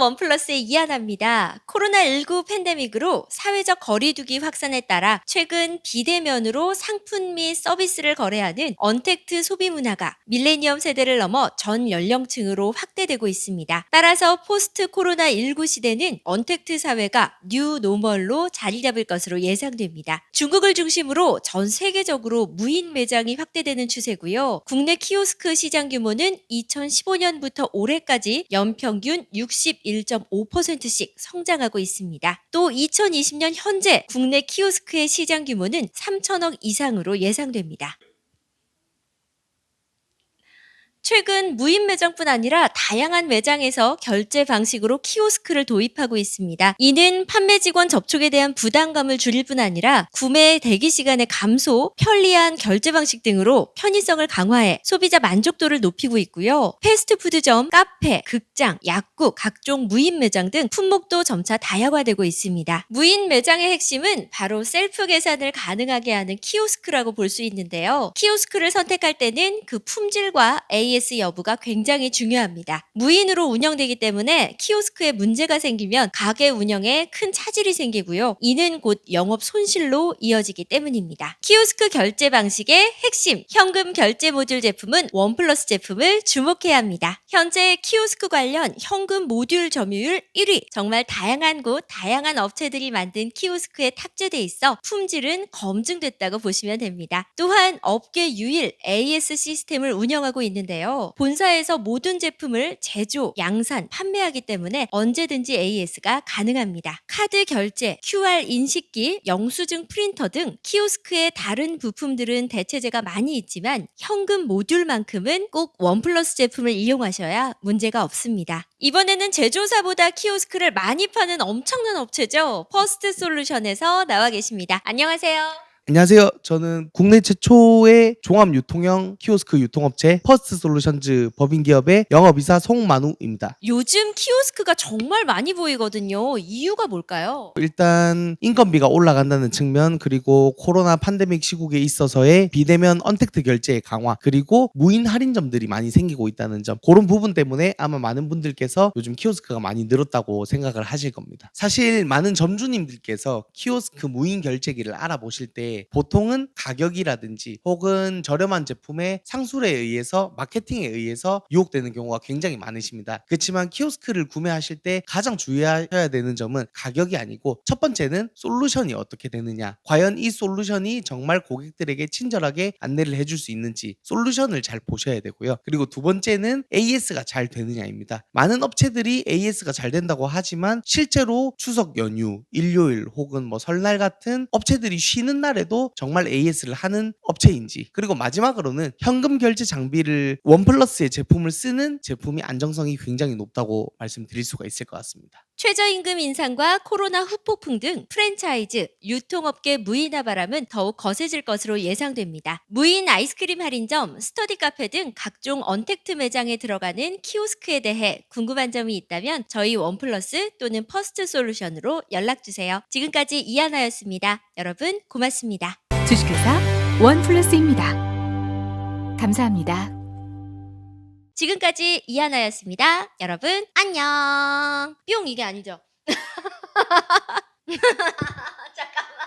원플러스의 이하나입니다. 코로나19 팬데믹으로 사회적 거리두기 확산에 따라 최근 비대면으로 상품 및 서비스를 거래하는 언택트 소비 문화가 밀레니엄 세대를 넘어 전 연령층으로 확대되고 있습니다. 따라서 포스트 코로나19 시대는 언택트 사회가 뉴 노멀로 자리 잡을 것으로 예상됩니다. 중국을 중심으로 전 세계적으로 무인 매장이 확대되는 추세고요. 국내 키오스크 시장 규모는 2015년부터 올해까지 연평균 61.5%씩 성장하고 있습니다. 또 2020년 현재 국내 키오스크의 시장 규모는 3천억 이상으로 예상됩니다. 최근 무인 매장뿐 아니라 다양한 매장에서 결제 방식으로 키오스크를 도입하고 있습니다. 이는 판매 직원 접촉에 대한 부담감을 줄일 뿐 아니라 구매 대기 시간의 감소, 편리한 결제 방식 등으로 편의성을 강화해 소비자 만족도를 높이고 있고요. 패스트푸드점, 카페, 극장, 약국, 각종 무인 매장 등 품목도 점차 다양화되고 있습니다. 무인 매장의 핵심은 바로 셀프 계산을 가능하게 하는 키오스크라고 볼 수 있는데요. 키오스크를 선택할 때는 그 품질과 AS 여부가 굉장히 중요합니다. 무인으로 운영되기 때문에 키오스크에 문제가 생기면 가게 운영에 큰 차질이 생기고요. 이는 곧 영업 손실로 이어지기 때문입니다. 키오스크 결제 방식의 핵심 현금 결제 모듈 제품은 원 플러스 제품을 주목해야 합니다. 현재 키오스크 관련 현금 모듈 점유율 1위. 정말 다양한 곳, 다양한 업체들이 만든 키오스크에 탑재돼 있어 품질은 검증됐다고 보시면 됩니다. 또한 업계 유일 AS 시스템을 운영하고 있는데요. 본사에서 모든 제품을 제조, 양산, 판매하기 때문에 언제든지 AS가 가능합니다. 카드 결제, QR 인식기, 영수증 프린터 등 키오스크의 다른 부품들은 대체재가 많이 있지만 현금 모듈만큼은 꼭 원플러스 제품을 이용하셔야 문제가 없습니다. 이번에는 제조사보다 키오스크를 많이 파는 엄청난 업체죠. 퍼스트 솔루션에서 나와 계십니다. 안녕하세요. 안녕하세요. 저는 국내 최초의 종합 유통형 키오스크 유통업체 퍼스트 솔루션즈 법인 기업의 영업이사 송만우입니다. 요즘 키오스크가 정말 많이 보이거든요. 이유가 뭘까요? 일단 인건비가 올라간다는 측면 그리고 코로나 팬데믹 시국에 있어서의 비대면 언택트 결제의 강화 그리고 무인 할인점들이 많이 생기고 있다는 점 그런 부분 때문에 아마 많은 분들께서 요즘 키오스크가 많이 늘었다고 생각을 하실 겁니다. 사실 많은 점주님들께서 키오스크 무인 결제기를 알아보실 때 보통은 가격이라든지 혹은 저렴한 제품의 상술에 의해서 마케팅에 의해서 유혹되는 경우가 굉장히 많으십니다. 그렇지만 키오스크를 구매하실 때 가장 주의하셔야 되는 점은 가격이 아니고 첫 번째는 솔루션이 어떻게 되느냐. 과연 이 솔루션이 정말 고객들에게 친절하게 안내를 해줄 수 있는지 솔루션을 잘 보셔야 되고요. 그리고 두 번째는 AS가 잘 되느냐입니다. 많은 업체들이 AS가 잘 된다고 하지만 실제로 추석 연휴, 일요일 혹은 뭐 설날 같은 업체들이 쉬는 날에 도 정말 AS를 하는 업체인지 그리고 마지막으로는 현금 결제 장비를 원 플러스의 제품을 쓰는 제품이 안정성이 굉장히 높다고 말씀드릴 수가 있을 것 같습니다. 최저임금 인상과 코로나 후폭풍 등 프랜차이즈, 유통업계 무인화 바람은 더욱 거세질 것으로 예상됩니다. 무인 아이스크림 할인점, 스터디 카페 등 각종 언택트 매장에 들어가는 키오스크에 대해 궁금한 점이 있다면 저희 원플러스 또는 퍼스트 솔루션으로 연락주세요. 지금까지 이하나였습니다. 여러분 고맙습니다. 주식회사 원플러스입니다. 감사합니다. 지금까지 이하나였습니다. 여러분 안녕. 뿅 이게 아니죠? 잠깐만.